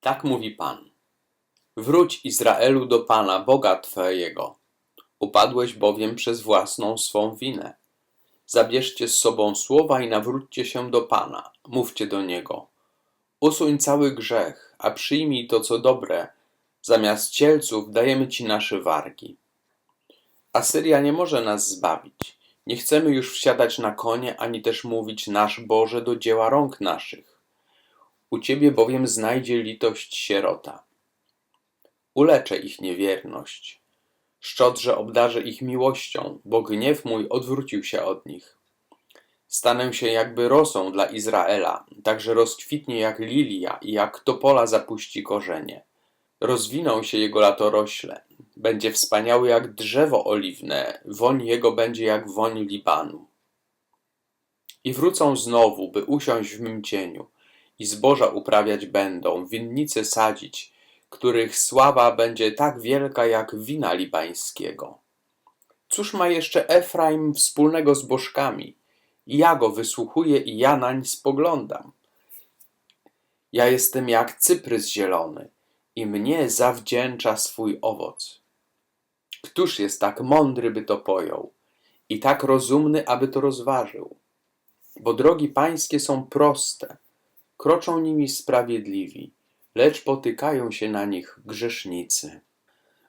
Tak mówi Pan. Wróć Izraelu do Pana, Boga Twojego. Upadłeś bowiem przez własną swą winę. Zabierzcie z sobą słowa i nawróćcie się do Pana. Mówcie do Niego. Usuń cały grzech, a przyjmij to, co dobre. Zamiast cielców dajemy Ci nasze wargi. Asyria nie może nas zbawić. Nie chcemy już wsiadać na konie, ani też mówić nasz Boże do dzieła rąk naszych. U Ciebie bowiem znajdzie litość sierota. Uleczę ich niewierność. Szczodrze obdarzę ich miłością, bo gniew mój odwrócił się od nich. Stanę się jakby rosą dla Izraela, także rozkwitnie jak lilia i jak topola zapuści korzenie. Rozwiną się jego latorośle, będzie wspaniały jak drzewo oliwne, woń jego będzie jak woń Libanu. I wrócą znowu, by usiąść w mym cieniu, i zboża uprawiać będą, winnice sadzić, których sława będzie tak wielka jak wina libańskiego. Cóż ma jeszcze Efraim wspólnego z bożkami? Ja go wysłuchuję i ja nań spoglądam. Ja jestem jak cyprys zielony i mnie zawdzięcza swój owoc. Któż jest tak mądry, by to pojął i tak rozumny, aby to rozważył? Bo drogi pańskie są proste, kroczą nimi sprawiedliwi, lecz potykają się na nich grzesznicy.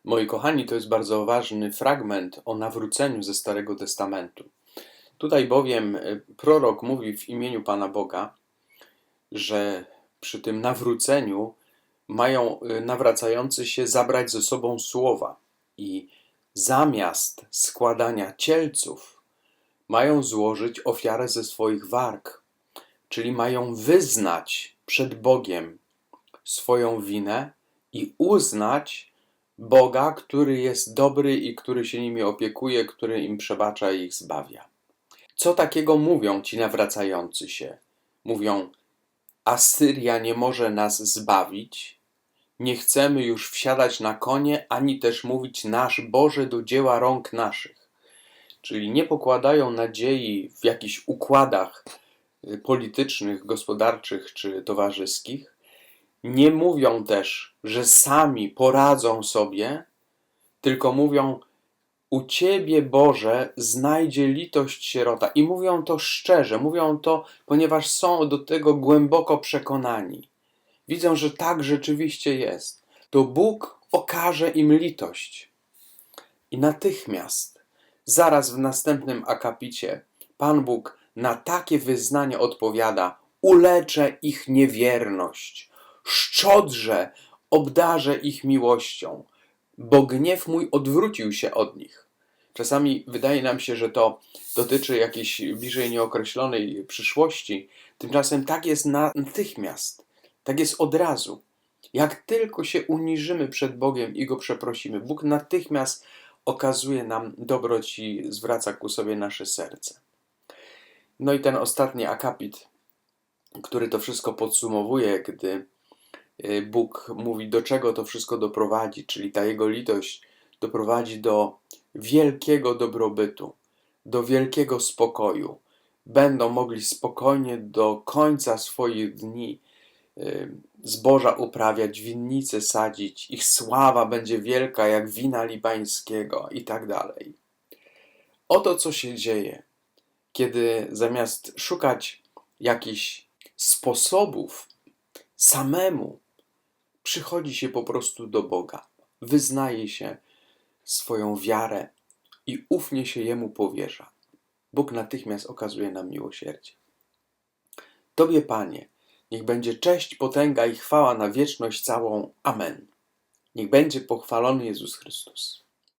Moi kochani, to jest bardzo ważny fragment o nawróceniu ze Starego Testamentu. Tutaj bowiem y, prorok mówi w imieniu Pana Boga, że przy tym nawróceniu mają y, nawracający się zabrać ze sobą słowa i zamiast składania cielców mają złożyć ofiarę ze swoich warg, czyli mają wyznać przed Bogiem swoją winę i uznać Boga, który jest dobry i który się nimi opiekuje, który im przebacza i ich zbawia. Co takiego mówią ci nawracający się? Mówią: Asyria nie może nas zbawić, nie chcemy już wsiadać na konie, ani też mówić nasz Boże do dzieła rąk naszych. Czyli nie pokładają nadziei w jakichś układach politycznych, gospodarczych czy towarzyskich. Nie mówią też, że sami poradzą sobie, tylko mówią: U Ciebie, Boże, znajdzie litość sierota. I mówią to szczerze, mówią to, ponieważ są do tego głęboko przekonani widzą, że tak rzeczywiście jest, to Bóg okaże im litość. I natychmiast, zaraz w następnym akapicie, Pan Bóg na takie wyznanie odpowiada: uleczę ich niewierność, szczodrze obdarzę ich miłością, bo gniew mój odwrócił się od nich. Czasami wydaje nam się, że to dotyczy jakiejś bliżej nieokreślonej przyszłości, tymczasem tak jest natychmiast. Tak jest od razu. Jak tylko się uniżymy przed Bogiem i Go przeprosimy, Bóg natychmiast okazuje nam dobroć i zwraca ku sobie nasze serce. No i ten ostatni akapit, który to wszystko podsumowuje, gdy y, Bóg mówi, do czego to wszystko doprowadzi, czyli ta Jego litość doprowadzi do wielkiego dobrobytu, do wielkiego spokoju. Będą mogli spokojnie do końca swoich dni Y, zboża uprawiać, winnice sadzić, ich sława będzie wielka jak wina libańskiego i tak dalej. Oto co się dzieje, kiedy zamiast szukać jakichś sposobów samemu, przychodzi się po prostu do Boga, wyznaje się swoją wiarę i ufnie się Jemu powierza. Bóg natychmiast okazuje nam miłosierdzie. Tobie, Panie, Niech będzie cześć, potęga i chwała na wieczność całą. Amen. Niech będzie pochwalony Jezus Chrystus.